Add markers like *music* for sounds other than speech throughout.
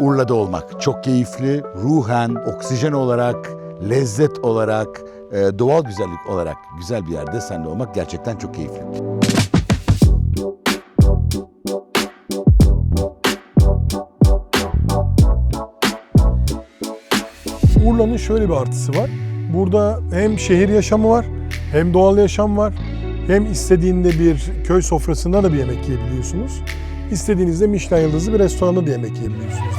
Urla'da olmak çok keyifli. Ruhen, oksijen olarak, lezzet olarak, e, doğal güzellik olarak güzel bir yerde seninle olmak gerçekten çok keyifli. Urla'nın şöyle bir artısı var. Burada hem şehir yaşamı var, hem doğal yaşam var, hem istediğinde bir köy sofrasında da bir yemek yiyebiliyorsunuz. İstediğinizde Michelin yıldızlı bir restoranda da yemek yiyebiliyorsunuz.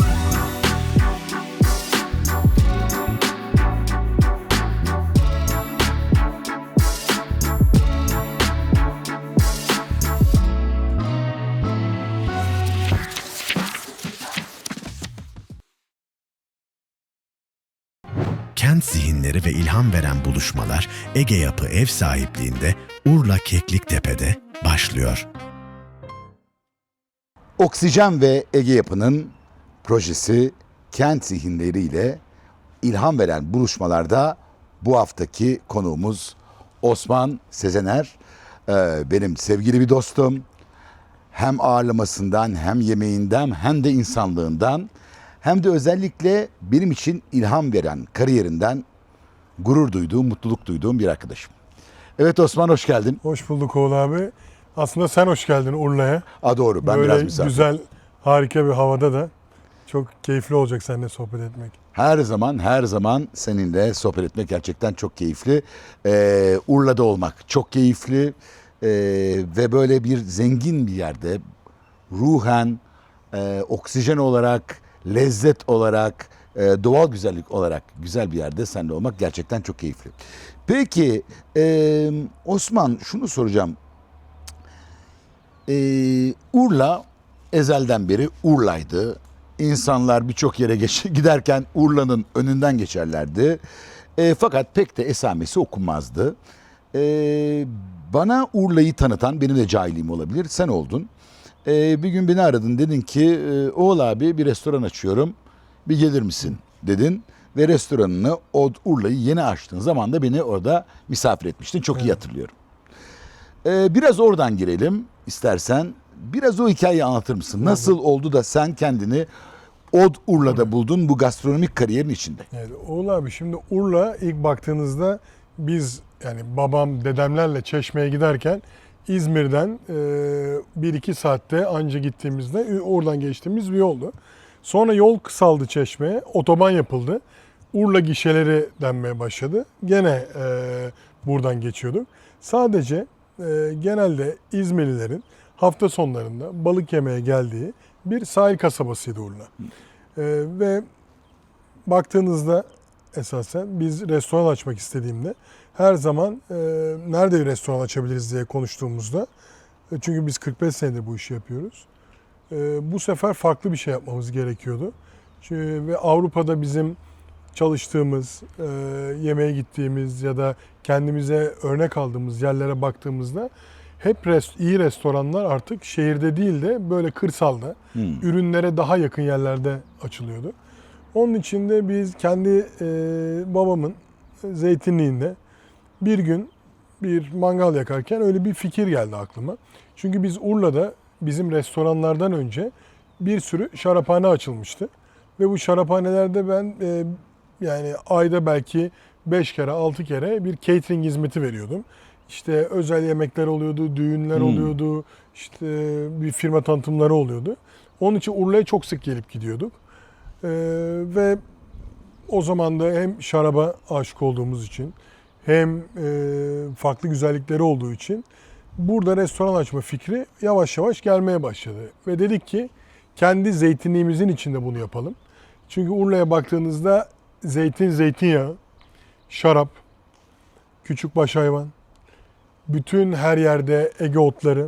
Kent zihinleri ve ilham veren buluşmalar Ege Yapı ev sahipliğinde Urla Kekliktepe'de başlıyor. Oksijen ve Ege Yapı'nın projesi kent zihinleriyle ilham veren buluşmalarda bu haftaki konuğumuz Osman Sezener. Ee, benim sevgili bir dostum. Hem ağırlamasından hem yemeğinden hem de insanlığından hem de özellikle benim için ilham veren kariyerinden gurur duyduğum, mutluluk duyduğum bir arkadaşım. Evet Osman hoş geldin. Hoş bulduk Oğul abi. Aslında sen hoş geldin Urla'ya. A doğru ben Böyle biraz misafir. güzel, harika bir havada da çok keyifli olacak seninle sohbet etmek. Her zaman her zaman seninle sohbet etmek gerçekten çok keyifli. Ee, Urla'da olmak çok keyifli Ee, ve böyle bir zengin bir yerde ruhen, e, oksijen olarak, lezzet olarak, e, doğal güzellik olarak güzel bir yerde seninle olmak gerçekten çok keyifli. Peki e, Osman şunu soracağım. Ee, Urla ezelden beri Urla'ydı. İnsanlar birçok yere geç, *laughs* giderken Urla'nın önünden geçerlerdi. Ee, fakat pek de esamesi okunmazdı. Ee, bana Urla'yı tanıtan, benim de cahilliğim olabilir, sen oldun. Ee, bir gün beni aradın, dedin ki "Ee, Oğul abi bir restoran açıyorum, bir gelir misin dedin. Ve restoranını, o Urla'yı yeni açtığın zaman da beni orada misafir etmiştin. Çok iyi hatırlıyorum. Ee, biraz oradan girelim istersen. Biraz o hikayeyi anlatır mısın? Nasıl oldu da sen kendini Od Urla'da buldun bu gastronomik kariyerin içinde? Evet, Oğul abi şimdi Urla ilk baktığınızda biz yani babam dedemlerle Çeşme'ye giderken İzmir'den e, 1-2 saatte anca gittiğimizde e, oradan geçtiğimiz bir yoldu. Sonra yol kısaldı Çeşme'ye, otoban yapıldı. Urla gişeleri denmeye başladı. Gene e, buradan geçiyorduk. Sadece e, genelde İzmirlilerin hafta sonlarında balık yemeye geldiği bir sahil kasabasıydı Urla. E, ve baktığınızda esasen biz restoran açmak istediğimde her zaman e, nerede bir restoran açabiliriz diye konuştuğumuzda e, çünkü biz 45 senedir bu işi yapıyoruz. E, bu sefer farklı bir şey yapmamız gerekiyordu. Çünkü, ve Avrupa'da bizim çalıştığımız, e, yemeğe gittiğimiz ya da kendimize örnek aldığımız yerlere baktığımızda hep rest, iyi restoranlar artık şehirde değil de böyle kırsalda, Hmm. ürünlere daha yakın yerlerde açılıyordu. Onun için de biz kendi e, babamın zeytinliğinde bir gün bir mangal yakarken öyle bir fikir geldi aklıma. Çünkü biz Urla'da bizim restoranlardan önce bir sürü şaraphane açılmıştı. Ve bu şaraphanelerde ben e, yani ayda belki 5 kere 6 kere bir catering hizmeti veriyordum. İşte özel yemekler oluyordu, düğünler Hmm. oluyordu, işte bir firma tanıtımları oluyordu. Onun için Urla'ya çok sık gelip gidiyorduk. Ee, ve o zaman da hem şaraba aşık olduğumuz için hem e, farklı güzellikleri olduğu için burada restoran açma fikri yavaş yavaş gelmeye başladı. Ve dedik ki kendi zeytinliğimizin içinde bunu yapalım. Çünkü Urla'ya baktığınızda zeytin, zeytinyağı, şarap, küçük baş hayvan, bütün her yerde Ege otları,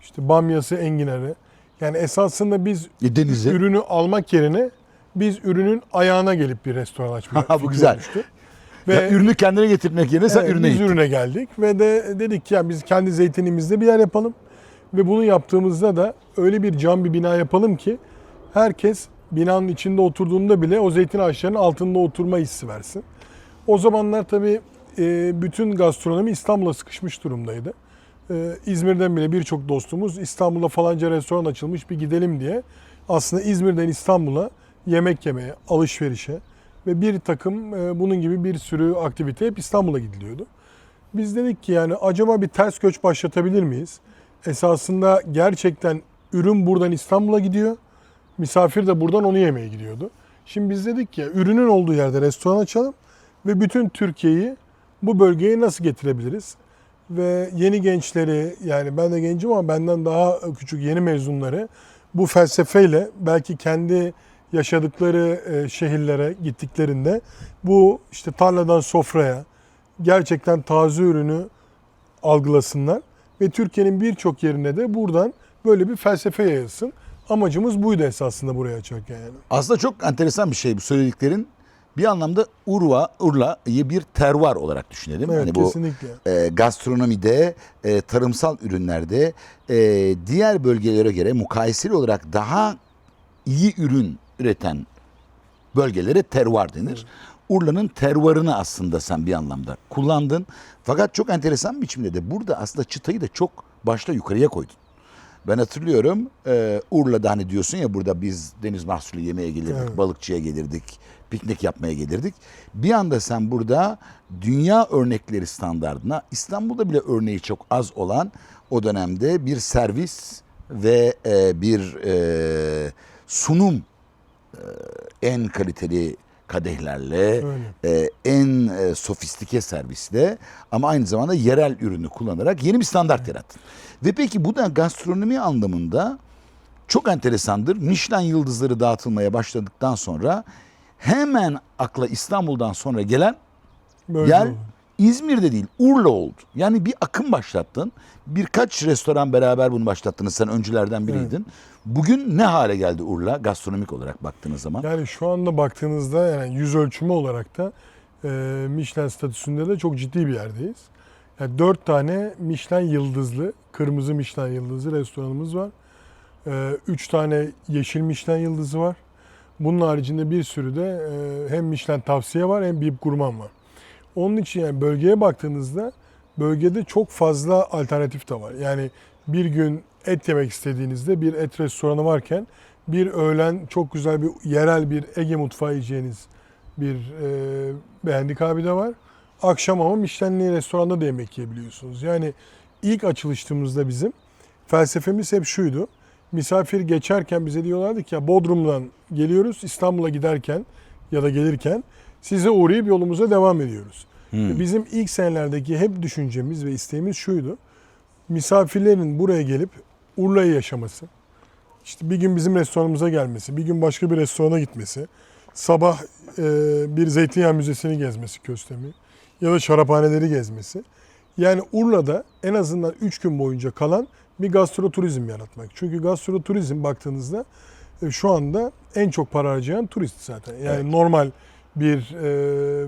işte bamyası, enginarı. Yani esasında biz E, denize. ürünü almak yerine biz ürünün ayağına gelip bir restoran *laughs* açmaya bu güzel. olmuştu. Ya, ürünü kendine getirmek yerine sen Evet, ürüne biz gittin. ürüne geldik ve de dedik ki ya biz kendi zeytinimizde bir yer yapalım. Ve bunu yaptığımızda da öyle bir cam bir bina yapalım ki herkes binanın içinde oturduğunda bile o zeytin ağaçlarının altında oturma hissi versin. O zamanlar tabii e, bütün gastronomi İstanbul'a sıkışmış durumdaydı. E, İzmir'den bile birçok dostumuz İstanbul'da falanca restoran açılmış bir gidelim diye aslında İzmir'den İstanbul'a yemek yemeye, alışverişe ve bir takım e, bunun gibi bir sürü aktivite hep İstanbul'a gidiliyordu. Biz dedik ki yani acaba bir ters göç başlatabilir miyiz? Esasında gerçekten ürün buradan İstanbul'a gidiyor. Misafir de buradan onu yemeye gidiyordu. Şimdi biz dedik ki ürünün olduğu yerde restoran açalım ve bütün Türkiye'yi bu bölgeye nasıl getirebiliriz? Ve yeni gençleri yani ben de gencim ama benden daha küçük yeni mezunları bu felsefeyle belki kendi yaşadıkları e, şehirlere gittiklerinde bu işte tarladan sofraya gerçekten taze ürünü algılasınlar ve Türkiye'nin birçok yerine de buradan böyle bir felsefe yayılsın. Amacımız buydu esasında buraya açarken yani. Aslında çok enteresan bir şey bu söylediklerin. Bir anlamda Urva, Urla'yı bir tervar olarak düşünelim. Evet hani bu kesinlikle. e, gastronomide, e, tarımsal ürünlerde e, diğer bölgelere göre mukayeseli olarak daha iyi ürün üreten bölgelere tervar denir. Urla'nın tervarını aslında sen bir anlamda kullandın. Fakat çok enteresan bir biçimde de burada aslında çıtayı da çok başta yukarıya koydun. Ben hatırlıyorum e, Urla'da hani diyorsun ya burada biz deniz mahsulü yemeye gelirdik, Evet. balıkçıya gelirdik, piknik yapmaya gelirdik. Bir anda sen burada dünya örnekleri standardına İstanbul'da bile örneği çok az olan o dönemde bir servis ve e, bir e, sunum e, en kaliteli kadehlerle Öyle. e, en e, sofistike servisle ama aynı zamanda yerel ürünü kullanarak yeni bir standart yarattın. Ve peki bu da gastronomi anlamında çok enteresandır. Michelin yıldızları dağıtılmaya başladıktan sonra hemen akla İstanbul'dan sonra gelen Böyle yer. İzmir'de değil Urla oldu. Yani bir akım başlattın. Birkaç restoran beraber bunu başlattınız. Sen öncülerden biriydin. Bugün ne hale geldi Urla gastronomik olarak baktığınız zaman? Yani şu anda baktığınızda yani yüz ölçümü olarak da e, Michelin statüsünde de çok ciddi bir yerdeyiz. Yani dört tane Michelin yıldızlı, kırmızı Michelin yıldızlı restoranımız var. E, üç tane yeşil Michelin yıldızı var. Bunun haricinde bir sürü de e, hem Michelin tavsiye var hem Bib Gurman var. Onun için yani bölgeye baktığınızda bölgede çok fazla alternatif de var. Yani bir gün et yemek istediğinizde bir et restoranı varken bir öğlen çok güzel bir yerel bir Ege mutfağı yiyeceğiniz bir e, beğendik abi de var. Akşam ama Michelin'li restoranda da yemek yiyebiliyorsunuz. Yani ilk açılıştığımızda bizim felsefemiz hep şuydu. Misafir geçerken bize diyorlardı ki ya Bodrum'dan geliyoruz İstanbul'a giderken ya da gelirken size uğrayıp yolumuza devam ediyoruz. Hmm. Bizim ilk senelerdeki hep düşüncemiz ve isteğimiz şuydu. Misafirlerin buraya gelip Urla'yı yaşaması. İşte bir gün bizim restoranımıza gelmesi, bir gün başka bir restorana gitmesi, sabah e, bir zeytinyağı müzesini gezmesi Köstemi ya da şaraphaneleri gezmesi. Yani Urla'da en azından 3 gün boyunca kalan bir gastroturizm yaratmak. Çünkü gastroturizm baktığınızda e, şu anda en çok para harcayan turist zaten. Yani Evet. normal bir e,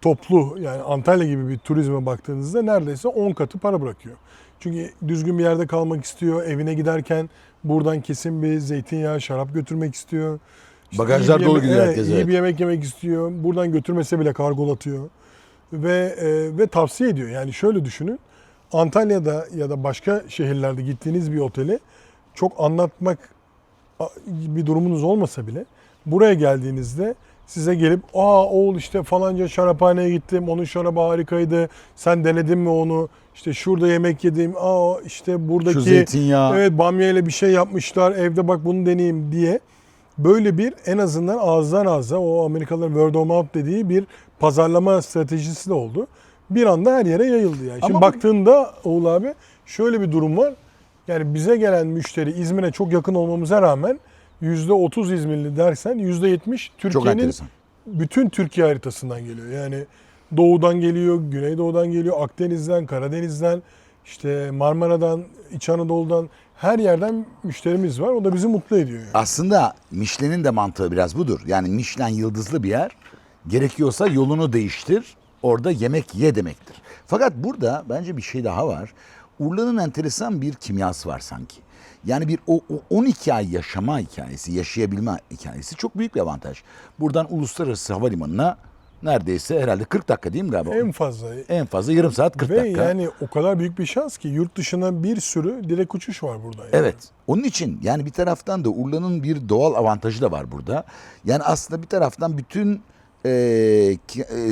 toplu yani Antalya gibi bir turizme baktığınızda neredeyse 10 katı para bırakıyor. Çünkü düzgün bir yerde kalmak istiyor. Evine giderken buradan kesin bir zeytinyağı, şarap götürmek istiyor. İşte Bagajlar dolu gidiyor evet, herkes, iyi evet. bir yemek yemek istiyor. Buradan götürmese bile kargolatıyor. Ve e, ve tavsiye ediyor. Yani şöyle düşünün. Antalya'da ya da başka şehirlerde gittiğiniz bir oteli çok anlatmak bir durumunuz olmasa bile buraya geldiğinizde size gelip aa oğul işte falanca şaraphaneye gittim onun şarabı harikaydı sen denedin mi onu işte şurada yemek yedim aa işte buradaki Şu zeytinyağı. evet bamya ile bir şey yapmışlar evde bak bunu deneyeyim diye böyle bir en azından ağızdan ağza o Amerikalıların word of mouth dediği bir pazarlama stratejisi de oldu. Bir anda her yere yayıldı yani. Şimdi Ama bu- baktığında Oğul abi şöyle bir durum var. Yani bize gelen müşteri İzmir'e çok yakın olmamıza rağmen %30 İzmirli dersen %70 Çok Türkiye'nin bütün Türkiye haritasından geliyor. Yani doğudan geliyor, güneydoğudan geliyor, Akdeniz'den, Karadeniz'den, işte Marmara'dan, İç Anadolu'dan her yerden müşterimiz var. O da bizi mutlu ediyor yani. Aslında Michelin'in de mantığı biraz budur. Yani Michelin yıldızlı bir yer gerekiyorsa yolunu değiştir. Orada yemek ye demektir. Fakat burada bence bir şey daha var. Urla'nın enteresan bir kimyası var sanki. Yani bir o, o 12 ay yaşama hikayesi, yaşayabilme hikayesi çok büyük bir avantaj. Buradan uluslararası havalimanına neredeyse herhalde 40 dakika değil mi galiba? En fazla. En fazla yarım saat 40 Ve dakika. yani o kadar büyük bir şans ki yurt dışına bir sürü direkt uçuş var burada. yani. Evet. Onun için yani bir taraftan da Urla'nın bir doğal avantajı da var burada. Yani aslında bir taraftan bütün e, e,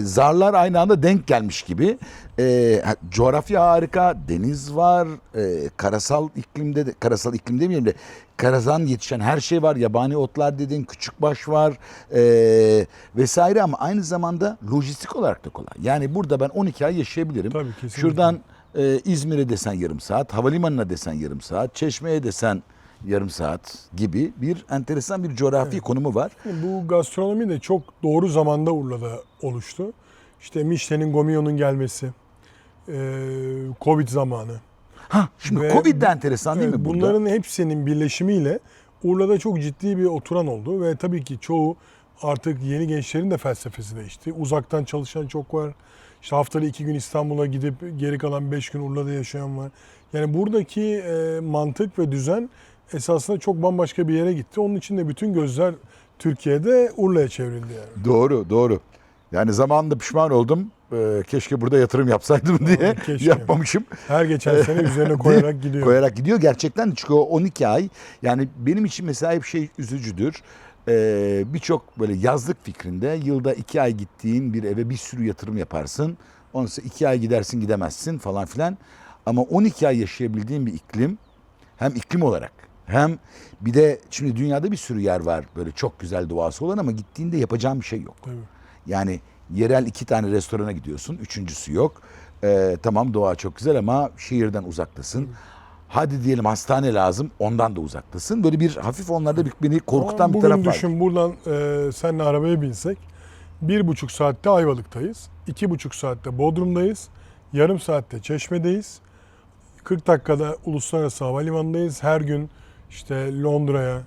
zarlar aynı anda denk gelmiş gibi. E, coğrafya harika, deniz var, e, karasal iklimde de, karasal iklim demeyelim de karadan yetişen her şey var. Yabani otlar dedin, küçükbaş var e, vesaire ama aynı zamanda lojistik olarak da kolay. Yani burada ben 12 ay yaşayabilirim. Tabii, kesinlikle. Şuradan ee, İzmir'e desen yarım saat, havalimanına desen yarım saat, Çeşme'ye desen yarım saat gibi bir enteresan bir coğrafi konumu var. Bu gastronomi de çok doğru zamanda Urla'da oluştu. İşte Michelin'in Gomio'nun gelmesi, Covid zamanı. Ha şimdi Ve Covid de enteresan değil Evet, mi burada? Bunların hepsinin birleşimiyle Urla'da çok ciddi bir oturan oldu ve tabii ki çoğu artık yeni gençlerin de felsefesi değişti. Uzaktan çalışan çok var. İşte haftada iki gün İstanbul'a gidip geri kalan beş gün Urla'da yaşayan var. Yani buradaki mantık ve düzen esasında çok bambaşka bir yere gitti. Onun için de bütün gözler Türkiye'de Urla'ya çevrildi yani. Doğru doğru. Yani zamanında pişman oldum. Ee, keşke burada yatırım yapsaydım diye keşke. *laughs* yapmamışım. Her geçen sene üzerine *laughs* koyarak gidiyor. Koyarak gidiyor gerçekten çünkü o 12 ay yani benim için mesela hep şey üzücüdür. Ee, Birçok böyle yazlık fikrinde yılda 2 ay gittiğin bir eve bir sürü yatırım yaparsın. Ondan sonra 2 ay gidersin gidemezsin falan filan. Ama 12 ay yaşayabildiğin bir iklim hem iklim olarak hem bir de şimdi dünyada bir sürü yer var böyle çok güzel doğası olan ama gittiğinde yapacağın bir şey yok. Tabii. Yani yerel iki tane restorana gidiyorsun. Üçüncüsü yok. Ee, tamam doğa çok güzel ama şehirden uzaktasın. Hadi diyelim hastane lazım. Ondan da uzaktasın. Böyle bir hafif onlarda bir, beni korkutan Ama bir bugün taraf var. düşün buradan e, seninle arabaya binsek bir buçuk saatte Ayvalık'tayız. iki buçuk saatte Bodrum'dayız. Yarım saatte Çeşme'deyiz. 40 dakikada Uluslararası Havalimanı'ndayız. Her gün işte Londra'ya,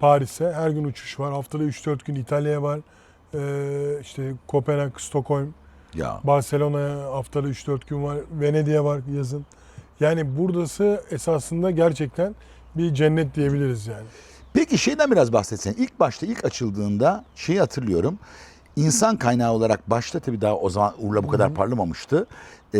Paris'e her gün uçuş var. Haftada 3-4 gün İtalya'ya var. E, işte Kopenhag, Stockholm, Ya. Barcelona'ya haftada 3-4 gün var. Venedik'e var yazın. Yani buradası esasında gerçekten bir cennet diyebiliriz yani. Peki şeyden biraz bahsetsen. İlk başta ilk açıldığında şeyi hatırlıyorum. İnsan kaynağı olarak başta tabii daha o zaman Urla bu kadar parlamamıştı. Ee,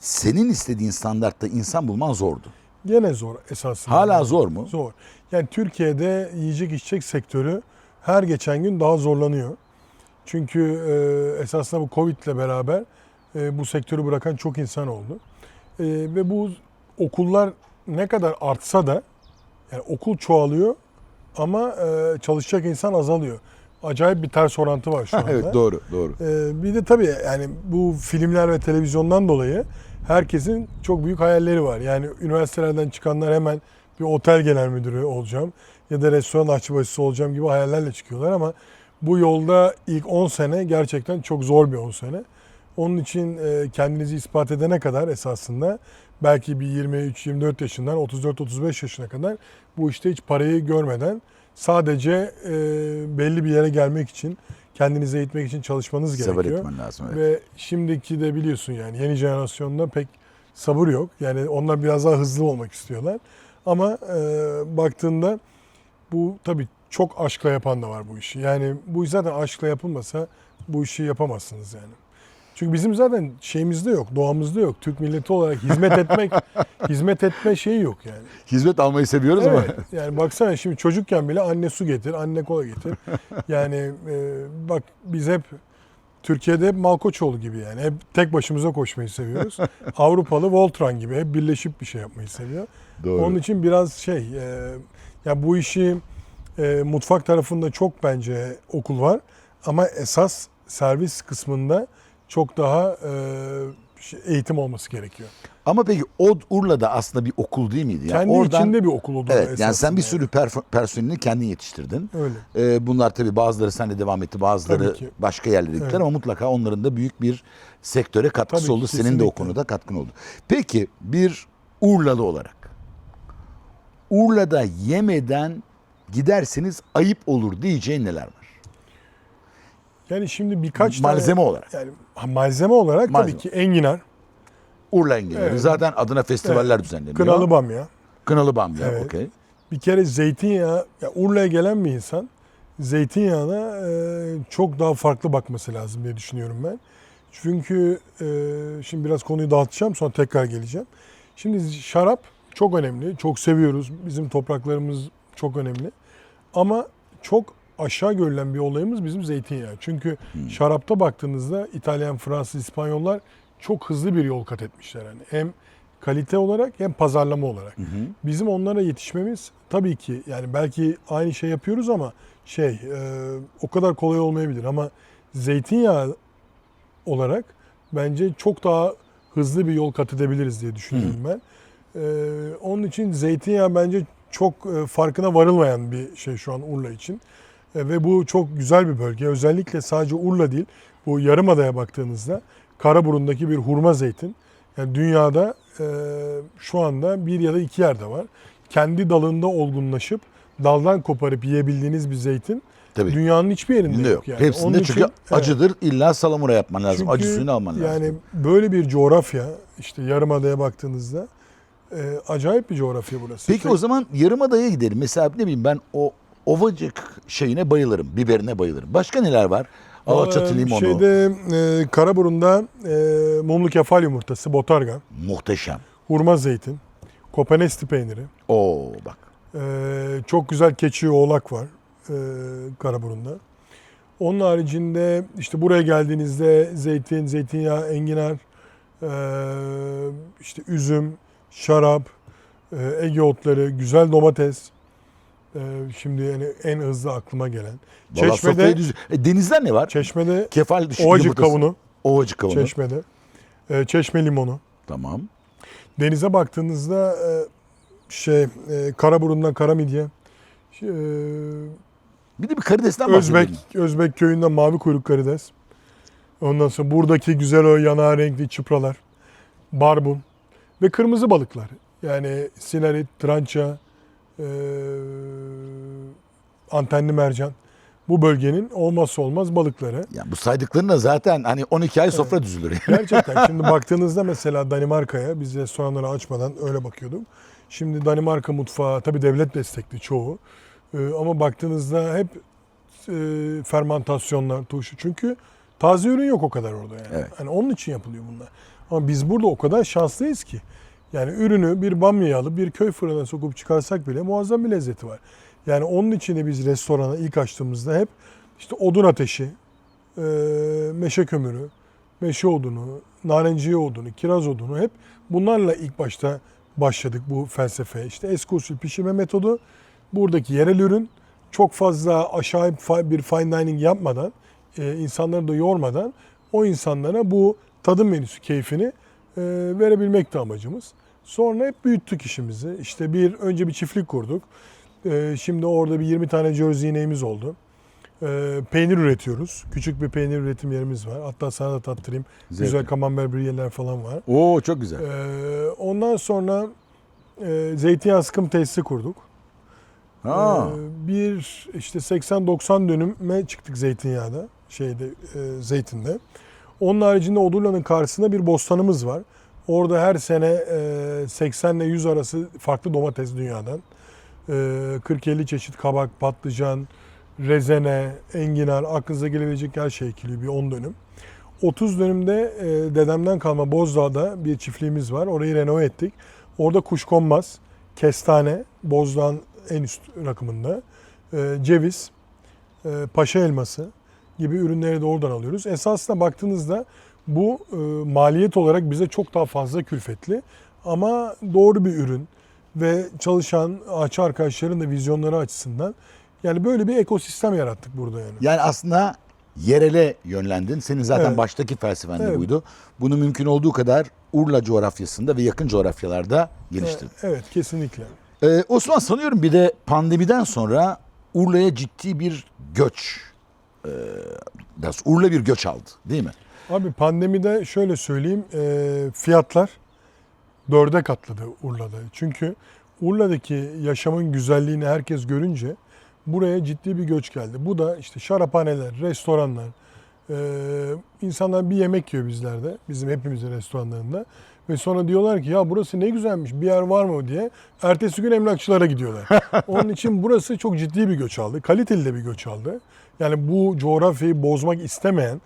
senin istediğin standartta insan bulman zordu. Gene zor esasında. Hala zor mu? Zor. Yani Türkiye'de yiyecek içecek sektörü her geçen gün daha zorlanıyor. Çünkü e, esasında bu Covid ile beraber e, bu sektörü bırakan çok insan oldu. E, ve bu okullar ne kadar artsa da yani okul çoğalıyor ama e, çalışacak insan azalıyor. Acayip bir ters orantı var şu *laughs* anda. evet doğru doğru. Ee, bir de tabii yani bu filmler ve televizyondan dolayı herkesin çok büyük hayalleri var. Yani üniversitelerden çıkanlar hemen bir otel genel müdürü olacağım ya da restoran aşçıbaşısı olacağım gibi hayallerle çıkıyorlar ama bu yolda ilk 10 sene gerçekten çok zor bir 10 sene. Onun için e, kendinizi ispat edene kadar esasında belki bir 23-24 yaşından 34-35 yaşına kadar bu işte hiç parayı görmeden sadece e, belli bir yere gelmek için kendinizi eğitmek için çalışmanız Sabır gerekiyor. etmen lazım. Evet. Ve şimdiki de biliyorsun yani yeni jenerasyonda pek sabır yok. Yani onlar biraz daha hızlı olmak istiyorlar. Ama e, baktığında bu tabii çok aşkla yapan da var bu işi. Yani bu iş zaten aşkla yapılmasa bu işi yapamazsınız yani. Çünkü bizim zaten şeyimizde yok, doğamızda yok. Türk milleti olarak hizmet etmek, *laughs* hizmet etme şeyi yok yani. Hizmet almayı seviyoruz ama Evet. Yani baksana şimdi çocukken bile anne su getir, anne kola getir. Yani e, bak biz hep Türkiye'de hep Malkoçoğlu gibi yani. Hep tek başımıza koşmayı seviyoruz. *laughs* Avrupalı Voltran gibi hep birleşip bir şey yapmayı seviyor. doğru. Onun için biraz şey, e, ya bu işi e, mutfak tarafında çok bence okul var. Ama esas servis kısmında çok daha şey- eğitim olması gerekiyor. Ama peki o Urla'da aslında bir okul değil miydi? Yani Kendi oradan- içinde bir okul oldu. Evet yani sen bir sürü perf- personelini kendin yetiştirdin. Öyle. Ee, bunlar tabii bazıları seninle devam etti, bazıları ki. başka yerlere gittiler Evet. ama mutlaka onların da büyük bir sektöre katkısı Tabii ki, oldu. Senin de o konuda katkın oldu. Peki bir Urlalı olarak Urla'da yemeden giderseniz ayıp olur diyeceğin neler var? Yani şimdi birkaç Malzeme tane... olarak. Yani ha, malzeme olarak Malzeme. tabii ki enginar, Urla engelleri. Evet. Zaten adına festivaller düzenleniyor. kınalı bamya. Kınalı bamya. Evet. Okey. Bir kere zeytinyağı, ya Urla'ya gelen bir insan zeytinyağına e, çok daha farklı bakması lazım diye düşünüyorum ben. Çünkü e, şimdi biraz konuyu dağıtacağım sonra tekrar geleceğim. Şimdi şarap çok önemli. Çok seviyoruz. Bizim topraklarımız çok önemli. Ama çok aşağı görülen bir olayımız bizim zeytinyağı. Çünkü şarapta baktığınızda İtalyan, Fransız, İspanyollar çok hızlı bir yol kat etmişler. Yani hem kalite olarak hem pazarlama olarak. Bizim onlara yetişmemiz tabii ki yani belki aynı şey yapıyoruz ama şey e, o kadar kolay olmayabilir ama zeytinyağı olarak bence çok daha hızlı bir yol kat edebiliriz diye düşünüyorum ben. E, onun için zeytinyağı bence çok e, farkına varılmayan bir şey şu an Urla için. E, ve bu çok güzel bir bölge. Özellikle sadece Urla değil, bu Yarımada'ya baktığınızda Karaburun'daki bir hurma zeytin. Yani dünyada e, şu anda bir ya da iki yerde var. Kendi dalında olgunlaşıp daldan koparıp yiyebildiğiniz bir zeytin Tabii. dünyanın hiçbir yerinde yok. yok. Yani. Hepsinde Onun çünkü için, evet. acıdır. İlla salamura yapman lazım. Çünkü Acı suyunu alman lazım. Yani böyle bir coğrafya işte Yarımada'ya baktığınızda e, acayip bir coğrafya burası. Peki İşte o zaman Yarımada'ya gidelim. Mesela ne bileyim ben o ovacık şeyine bayılırım. Biberine bayılırım. Başka neler var? Alaçatı limonu. Şeyde e, Karaburun'da e, mumlu kefal yumurtası, botarga, Muhteşem. hurma zeytin, kopenesti peyniri, Oo bak. e, çok güzel keçi oğlak var e, Karaburun'da. Onun haricinde işte buraya geldiğinizde zeytin, zeytinyağı, enginar, e, işte üzüm, şarap, e, Ege otları, güzel domates. E, şimdi yani en hızlı aklıma gelen. Vallahi Çeşmede, düz- E, denizden ne var? Çeşmede Kefal dışı ovacık yumurtası. kavunu, Ovacık kavunu. çeşmede. E, çeşme limonu. Tamam. Denize baktığınızda e, şey e, Karaburun'dan Karamidye, şey, e, Bir de bir karidesten Özbek bahsedelim. Özbek köyünden mavi kuyruk karides. Ondan sonra buradaki güzel o yanağı renkli çıpralar, barbun ve kırmızı balıklar. Yani sinarit, trança, e, antenli mercan. Bu bölgenin olmazsa olmaz balıkları. Ya bu saydıklarına zaten hani 12 ay sofra düzülür. *laughs* Gerçekten şimdi baktığınızda mesela Danimarka'ya biz restoranları açmadan öyle bakıyorduk. Şimdi Danimarka mutfağı tabii devlet destekli çoğu. Ee, ama baktığınızda hep e, fermentasyonlar, turşu. Çünkü taze ürün yok o kadar orada yani. Evet. Hani onun için yapılıyor bunlar. Ama biz burada o kadar şanslıyız ki. Yani ürünü bir bamyaya alıp bir köy fırına sokup çıkarsak bile muazzam bir lezzeti var. Yani onun için de biz restorana ilk açtığımızda hep işte odun ateşi, e, meşe kömürü, meşe odunu, narenciye odunu, kiraz odunu hep bunlarla ilk başta başladık bu felsefe. İşte eski usul pişirme metodu, buradaki yerel ürün, çok fazla aşağı bir fine dining yapmadan, e, insanları da yormadan o insanlara bu tadım menüsü keyfini e, verebilmek de amacımız. Sonra hep büyüttük işimizi. İşte bir önce bir çiftlik kurduk. E, şimdi orada bir 20 tane Jersey ineğimiz oldu. E, peynir üretiyoruz. Küçük bir peynir üretim yerimiz var. Hatta sana da tattırayım. Zevkli. Güzel kamembert brüyeler falan var. Oo çok güzel. Ee, ondan sonra e, zeytinyağı sıkım tesisi kurduk. Ha. Ee, bir işte 80-90 dönüme çıktık zeytinyağda, şeyde e, zeytinde. Onun haricinde Odurla'nın karşısında bir bostanımız var. Orada her sene e, 80 ile 100 arası farklı domates dünyadan. E, 40-50 çeşit kabak, patlıcan, rezene, enginar, aklınıza gelebilecek her şey ekiliyor bir 10 dönüm. 30 dönümde e, dedemden kalma Bozdağ'da bir çiftliğimiz var. Orayı renove ettik. Orada kuşkonmaz, kestane, Bozdağ'ın en üst rakımında, e, ceviz, e, paşa elması gibi ürünleri de oradan alıyoruz. Esasında baktığınızda bu e, maliyet olarak bize çok daha fazla külfetli ama doğru bir ürün ve çalışan ağaççı arkadaşların da vizyonları açısından yani böyle bir ekosistem yarattık burada yani. Yani aslında yerele yönlendin. Senin zaten Evet. baştaki felsefen de Evet. buydu. Bunu mümkün olduğu kadar Urla coğrafyasında ve yakın coğrafyalarda geliştirdin. Evet kesinlikle. Ee, Osman sanıyorum bir de pandemiden sonra Urla'ya ciddi bir göç, e, Urla bir göç aldı değil mi? Abi pandemide şöyle söyleyeyim e, fiyatlar dörde katladı Urla'da. Çünkü Urla'daki yaşamın güzelliğini herkes görünce buraya ciddi bir göç geldi. Bu da işte şaraphaneler, restoranlar, Ee, insanlar bir yemek yiyor bizlerde, bizim hepimizin restoranlarında. Ve sonra diyorlar ki ya burası ne güzelmiş bir yer var mı diye. Ertesi gün emlakçılara gidiyorlar. *laughs* Onun için burası çok ciddi bir göç aldı. Kaliteli de bir göç aldı. Yani bu coğrafyayı bozmak istemeyen,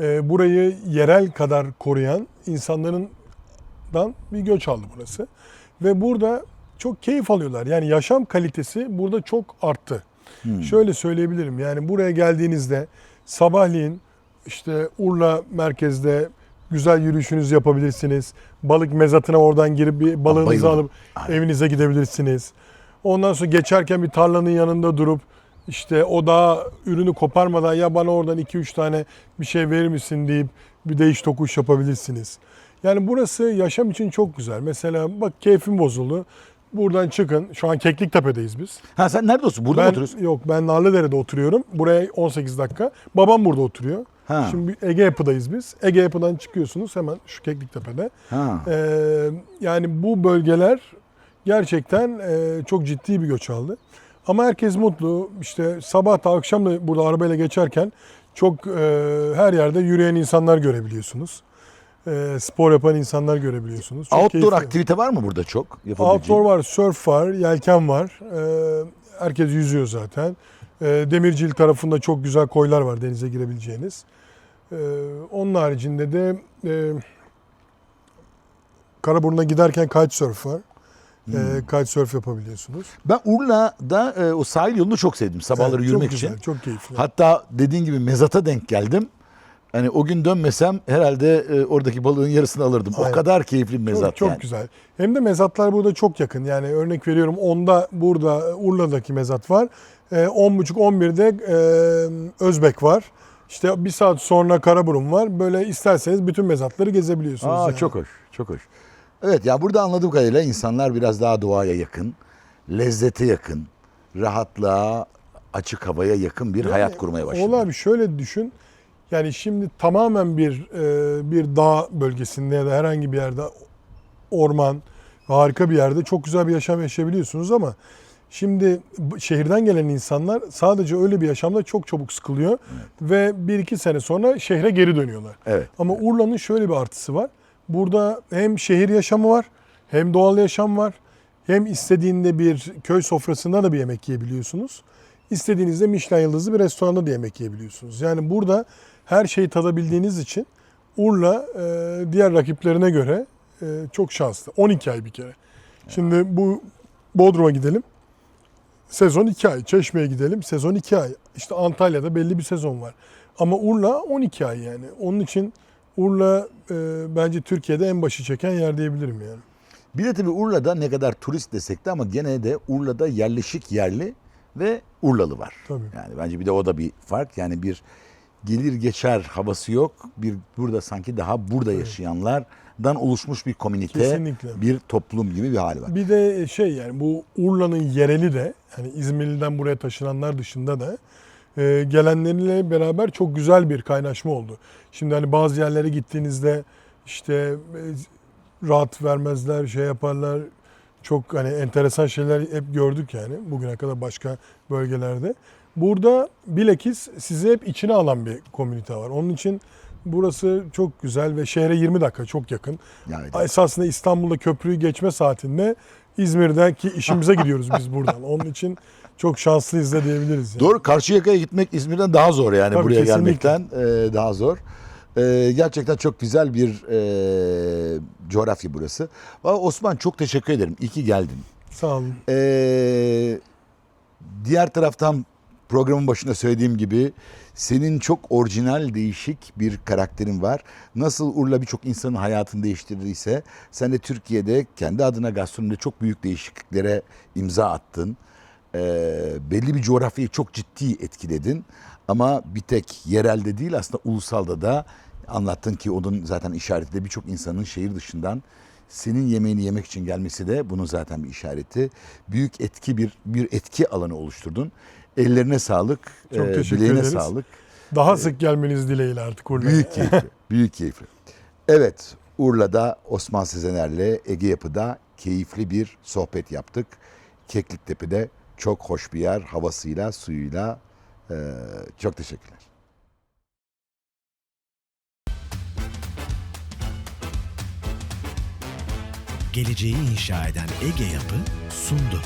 e, burayı yerel kadar koruyan insanların dan bir göç aldı burası. Ve burada çok keyif alıyorlar. Yani yaşam kalitesi burada çok arttı. Şöyle söyleyebilirim. Yani buraya geldiğinizde sabahleyin işte Urla merkezde güzel yürüyüşünüzü yapabilirsiniz. Balık mezatına oradan girip bir balığınızı alıp evinize gidebilirsiniz. Ondan sonra geçerken bir tarlanın yanında durup işte o daha ürünü koparmadan ya bana oradan 2-3 tane bir şey verir misin deyip bir değiş tokuş yapabilirsiniz. Yani burası yaşam için çok güzel. Mesela bak keyfim bozuldu. Buradan çıkın. Şu an Kekliktepe'deyiz biz. Ha sen nerede oturuyorsun? Burada mı ben, oturuyorsun? Yok ben Narlıdere'de oturuyorum. Buraya 18 dakika. Babam burada oturuyor. Ha. Şimdi Ege Yapı'dayız biz. Ege Yapı'dan çıkıyorsunuz hemen şu Kekliktepe'de. Ha. Ee, yani bu bölgeler gerçekten e, çok ciddi bir göç aldı. Ama herkes mutlu. İşte sabah da akşam da burada arabayla geçerken çok e, her yerde yürüyen insanlar görebiliyorsunuz. E, spor yapan insanlar görebiliyorsunuz. Çok Outdoor keyifli. aktivite var mı burada çok? Outdoor var, surf var, yelken var. Ee, herkes yüzüyor zaten. Ee, Demircil tarafında çok güzel koylar var denize girebileceğiniz. Ee, onun haricinde de e, Karaburun'a giderken kitesurf var. Hmm. Ee, kitesurf yapabiliyorsunuz. Ben Urla'da e, o sahil yolunu çok sevdim sabahları Evet, yürümek çok için. güzel, çok keyifli. Hatta dediğin gibi mezata denk geldim. Hani o gün dönmesem herhalde e, oradaki balığın yarısını alırdım. O Aynen. kadar keyifli bir mezat çok, çok yani. güzel. Hem de mezatlar burada çok yakın. Yani örnek veriyorum onda burada Urla'daki mezat var. Ee, 10.30-11'de e, Özbek var. İşte bir saat sonra Karaburun var. Böyle isterseniz bütün mezatları gezebiliyorsunuz. Aa, yani. Çok hoş, çok hoş. Evet ya burada anladığım kadarıyla insanlar biraz daha doğaya yakın, lezzete yakın, rahatlığa, açık havaya yakın bir hayat kurmaya başladı. Oğul abi şöyle düşün. Yani şimdi tamamen bir e, bir dağ bölgesinde ya da herhangi bir yerde orman, harika bir yerde çok güzel bir yaşam yaşayabiliyorsunuz ama şimdi şehirden gelen insanlar sadece öyle bir yaşamda çok çabuk sıkılıyor ve bir iki sene sonra şehre geri dönüyorlar. Evet. Ama Urla'nın şöyle bir artısı var. Burada hem şehir yaşamı var, hem doğal yaşam var, hem istediğinde bir köy sofrasında da bir yemek yiyebiliyorsunuz. İstediğinizde Michelin yıldızlı bir restoranda da yemek yiyebiliyorsunuz. Yani burada her şeyi tadabildiğiniz için Urla e, diğer rakiplerine göre e, çok şanslı. 12 ay bir kere. Şimdi bu Bodrum'a gidelim. Sezon 2 ay. Çeşme'ye gidelim. Sezon 2 ay. İşte Antalya'da belli bir sezon var. Ama Urla 12 ay yani. Onun için Urla e, bence Türkiye'de en başı çeken yer diyebilirim yani. Bir de tabii Urla'da ne kadar turist desek de ama gene de Urla'da yerleşik yerli ve Urlalı var. Tabii. Yani bence bir de o da bir fark. Yani bir gelir geçer havası yok. Bir burada sanki daha burada yaşayanlardan oluşmuş bir komünite, Kesinlikle. bir toplum gibi bir hali var. Bir de şey yani bu Urla'nın yereli de yani İzmirli'den buraya taşınanlar dışında da e, gelenlerle beraber çok güzel bir kaynaşma oldu. Şimdi hani bazı yerlere gittiğinizde işte e, rahat vermezler, şey yaparlar. Çok hani enteresan şeyler hep gördük yani bugüne kadar başka bölgelerde. Burada bilakis sizi hep içine alan bir komünite var. Onun için burası çok güzel ve şehre 20 dakika çok yakın. Yani Esasında İstanbul'da köprüyü geçme saatinde İzmir'deki işimize *laughs* gidiyoruz biz buradan. Onun için çok şanslıyız da diyebiliriz. Yani. Doğru Karşıyaka'ya gitmek İzmir'den daha zor yani Tabii, buraya kesinlikle. gelmekten e, daha zor. E, gerçekten çok güzel bir e, coğrafya burası. Valla Osman çok teşekkür ederim. İyi ki geldin. Sağ olun. Ee, diğer taraftan programın başında söylediğim gibi senin çok orijinal değişik bir karakterin var. Nasıl Urla birçok insanın hayatını değiştirdiyse sen de Türkiye'de kendi adına gastronomide çok büyük değişikliklere imza attın. Ee, belli bir coğrafyayı çok ciddi etkiledin. Ama bir tek yerelde değil aslında ulusalda da anlattın ki onun zaten işareti de birçok insanın şehir dışından senin yemeğini yemek için gelmesi de bunun zaten bir işareti. Büyük etki bir bir etki alanı oluşturdun. Ellerine sağlık. Çok e, teşekkür bileğine ederiz. sağlık. Daha e, sık gelmeniz dileğiyle artık Urla'ya. Büyük *laughs* keyifli. büyük keyifli. Evet Urla'da Osman Sezener'le Ege Yapı'da keyifli bir sohbet yaptık. Kekliktepe'de çok hoş bir yer havasıyla, suyuyla. Ee, çok teşekkürler. Geleceği inşa eden Ege Yapı sundu.